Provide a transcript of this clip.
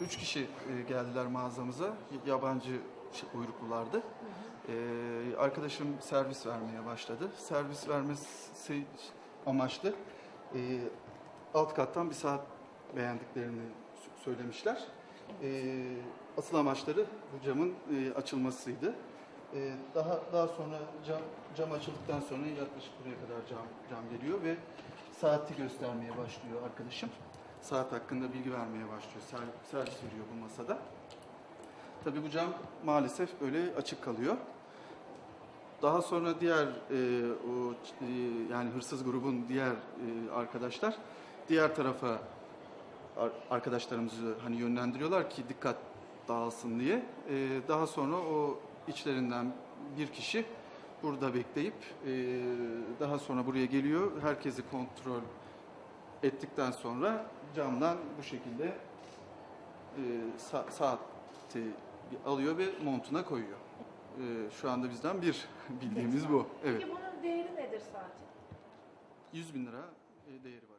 Üç kişi e, geldiler mağazamıza. Yabancı uyruklulardı. E, arkadaşım servis vermeye başladı. Servis vermesi amaçlı e, alt kattan bir saat beğendiklerini söylemişler. E, asıl amaçları bu camın e, açılmasıydı. E, daha daha sonra cam cam açıldıktan sonra yaklaşık buraya kadar cam cam geliyor ve saati göstermeye başlıyor arkadaşım. Saat hakkında bilgi vermeye başlıyor. Ser- Servis veriyor bu masada. Tabii bu cam maalesef öyle açık kalıyor. Daha sonra diğer e, o e, yani hırsız grubun diğer e, arkadaşlar diğer tarafa ar- arkadaşlarımızı hani yönlendiriyorlar ki dikkat dağılsın diye. E, daha sonra o içlerinden bir kişi burada bekleyip e, daha sonra buraya geliyor. Herkesi kontrol ettikten sonra camdan bu şekilde e, sa- saati alıyor ve montuna koyuyor. E, şu anda bizden bir bildiğimiz bu. Evet. Peki bunun değeri nedir saatin? 100 bin lira e, değeri var.